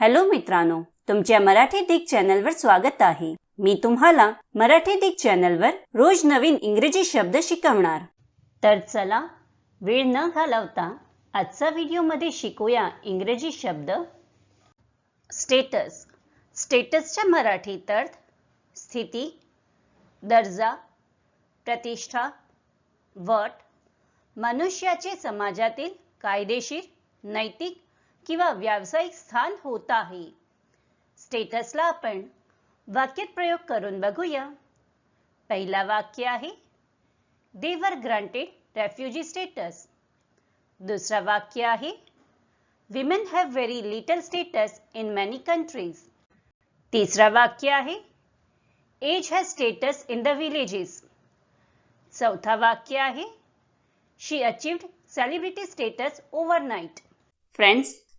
Hello मित्रांनो तुमच्या मराठी दिग चॅनलवर स्वागत आहे. मी तुम्हाला मराठी दिग चॅनलवर रोज नवीन इंग्रजी शब्द शिकवणार. तर चला वेळ न घालवता आजचा व्हिडिओमध्ये शिकूया इंग्रजी शब्द. स्टेटस. स्टेटसच्या मराठीत अर्थ स्थिती दर्जा प्रतिष्ठा वट मनुष्याचे समाजातील कायदेशीर नैतिक किंवा व्यावसायिक स्थान होत आहे. स्टेटसला आपण वाक्यात प्रयोग करून बघूया. पहिला वाक्य आहे देवर ग्रांटेड रेफ्युजी स्टेटस दुसरा वाक्य आहे women have very little status in many countries तिसरा वाक्य आहे age has status in the villages चौथा वाक्य आहे she achieved celebrity status overnight friends